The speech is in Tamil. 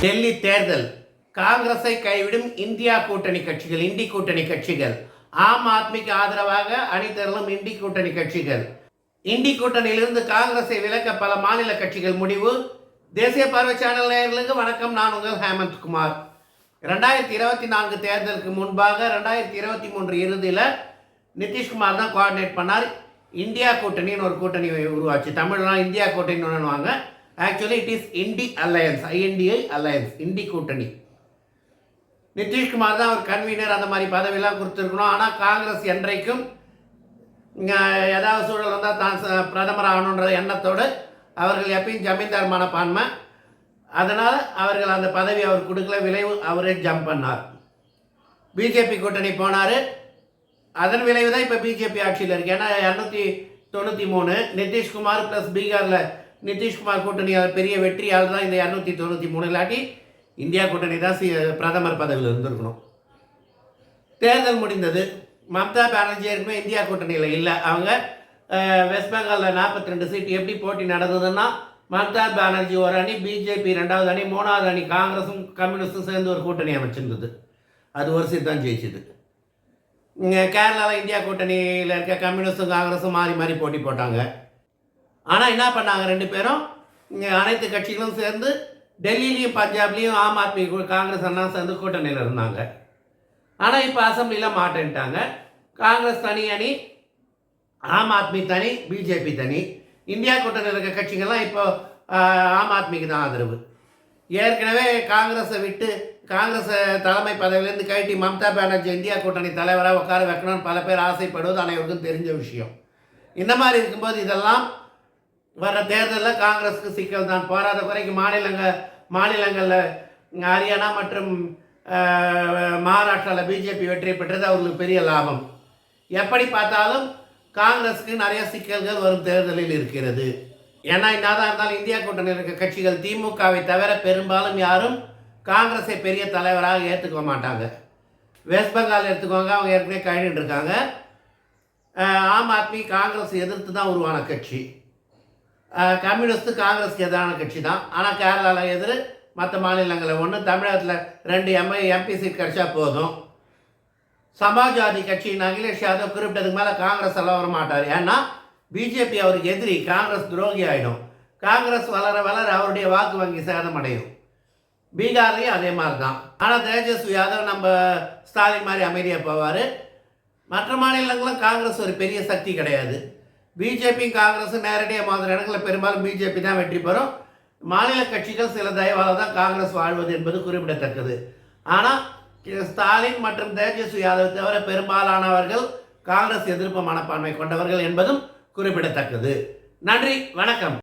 டெல்லி தேர்தல். காங்கிரஸை கைவிடும் இந்தியா கூட்டணி கட்சிகள் இண்டி கூட்டணி கட்சிகள். ஆம் ஆத்மிக்கு ஆதரவாக அணிதரலும் இண்டி கூட்டணி கட்சிகள். இண்டி கூட்டணியிலிருந்து காங்கிரஸை விலக்க பல மாநில கட்சிகள் முடிவு. தேசிய பார்வை சேனல் நேயர்களுக்கு வணக்கம். நான் உங்கள் ஹேமந்த் குமார். ரெண்டாயிரத்தி இருபத்தி நான்கு தேர்தலுக்கு முன்பாக ரெண்டாயிரத்தி இருபத்தி மூன்று இறுதியில் நிதிஷ்குமார் தான் கோஆர்டினேட் பண்ணார். இந்தியா கூட்டணின்னு ஒரு கூட்டணி உருவாச்சு. தமிழ்லாம் India கூட்டணின்னு actually it is INDI alliance I N D I alliance INDI கூட்டணி நிதிஷ்குமார் தான் ஒரு கன்வீனர் அந்த மாதிரி பதவியெல்லாம் கொடுத்துருக்கணும். ஆனால் காங்கிரஸ் என்றைக்கும் ஏதாவது சூழல் வந்தால் தான் ச- பிரதமர் ஆகணுன்ற எண்ணத்தோடு அவர்கள் எப்பயும் ஜமீன்தார் மனப்பான்மை. அதனால் அவர்கள் அந்த பதவி அவர் கொடுக்கல விளைவு அவரே ஜம்ப் பண்ணார். பிஜேபி கூட்டணி போனார். அதன் விளைவு தான் இப்போ பிஜேபி ஆட்சியில் இருக்குது ஏன்னா இரநூத்தி தொண்ணூற்றி மூணு நிதிஷ்குமார் ப்ளஸ் பீகாரில் நிதிஷ்குமார் கூட்டணி அது பெரிய வெற்றியால் தான் இந்த இரநூத்தி தொண்ணூற்றி மூணு. இல்லாட்டி இந்தியா கூட்டணி தான் பிரதமர் பதவியில் இருந்திருக்கணும். தேர்தல் முடிந்தது. மம்தா பானர்ஜி ஏற்கனவே இந்தியா கூட்டணியில் இல்லை. அவங்க வெஸ்ட் பெங்காலில் நாற்பத்தி ரெண்டு சீட் எப்படி போட்டி நடந்ததுன்னா மம்தா பானர்ஜி ஒரு அணி பிஜேபி ரெண்டாவது அணி மூணாவது அணி காங்கிரஸும் கம்யூனிஸ்டும் சேர்ந்து ஒரு கூட்டணி அமைச்சிருந்தது. அது ஒரு சீட் தான் ஜெயிச்சுது. இங்கே கேரளாவில் இந்தியா கூட்டணியில் இருக்க கம்யூனிஸ்டும் காங்கிரஸும் மாறி மாறி போட்டி போட்டாங்க. ஆனால் என்ன பண்ணாங்க ரெண்டு பேரும்? இங்கே அனைத்து கட்சிகளும் சேர்ந்து டெல்லியிலையும் பஞ்சாப்லேயும் ஆம் ஆத்மி காங்கிரஸ் எல்லாம் சேர்ந்து கூட்டணியில் இருந்தாங்க. ஆனால் இப்போ அசம்பிளியில் மாட்டேன்ட்டாங்க. காங்கிரஸ் தனி அணி ஆம் ஆத்மி தனி பிஜேபி தனி. இந்தியா கூட்டணியில் இருக்க கட்சிகள்லாம் இப்போ ஆம் ஆத்மிக்கு தான் ஆதரவு. ஏற்கனவே காங்கிரஸை விட்டு காங்கிரஸ் தலைமை பதவியிலேருந்து கழட்டி மம்தா பானர்ஜி இந்தியா கூட்டணி தலைவராக உட்கார வைக்கணும்னு பல பேர் ஆசைப்படுவது அனைவருக்கும் தெரிஞ்ச விஷயம். இந்த மாதிரி இருக்கும்போது இதெல்லாம் வர தேர்தலில் காங்கிரஸுக்கு சிக்கல் தான். போராத குறைக்கு மாநிலங்கள் மாநிலங்களில் ஹரியானா மற்றும் மகாராஷ்டிராவில் பிஜேபி வெற்றி பெற்றது அவர்களுக்கு பெரிய லாபம். எப்படி பார்த்தாலும் காங்கிரஸுக்கு நிறைய சிக்கல்கள் வரும் தேர்தலில் இருக்கிறது. ஏன்னா என்னதான் இருந்தாலும் இந்தியா கூட்டணி இருக்க கட்சிகள் திமுகவை தவிர பெரும்பாலும் யாரும் காங்கிரஸை பெரிய தலைவராக ஏற்றுக்க மாட்டாங்க. வெஸ்ட் பெங்கால் எடுத்துக்கோங்க அவங்க ஏற்கனவே கழிட்டு இருக்காங்க. ஆம் ஆத்மி காங்கிரஸ் எதிர்த்து தான் உருவான கட்சி. கம்யூனிஸ்ட் காங்கிரஸ்க்கு எதிரான கட்சி தான் ஆனால் கேரளாவில் எதிர் மற்ற மாநிலங்களில் ஒன்று தமிழகத்தில் ரெண்டு எம்ஐ எம்பி சீட் கிடைச்சா போதும். சமாஜ்வாதி கட்சியின் அகிலேஷ் யாதவ் குறிப்பிட்டதுக்கு மேலே காங்கிரஸ் எல்லாம் வர மாட்டார். ஏன்னா பிஜேபி அவருக்கு எதிரி காங்கிரஸ் துரோகி ஆகிடும் காங்கிரஸ் வளர வளர அவருடைய வாக்கு வங்கி சேதமடையும். பீகார்லேயும் அதே மாதிரி தான் ஆனால் தேஜஸ்வி யாதவ் நம்ம ஸ்டாலின் மாதிரி அமைதியாக போவார். மற்ற மாநிலங்களும் காங்கிரஸ் ஒரு பெரிய சக்தி கிடையாது. பிஜேபியும் காங்கிரஸும் நேரடியாக மாதிரி இடங்களில் பெரும்பாலும் பிஜேபி தான் வெற்றி பெறும். மாநில கட்சிகள் சில தயவால் தான் காங்கிரஸ் வாழ்வது என்பது குறிப்பிடத்தக்கது. ஆனால் ஸ்டாலின் மற்றும் தேஜஸ்வி யாதவ் தவிர பெரும்பாலானவர்கள் காங்கிரஸ் எதிர்ப்பு மனப்பான்மை கொண்டவர்கள் என்பதும் குறிப்பிடத்தக்கது. நன்றி வணக்கம்.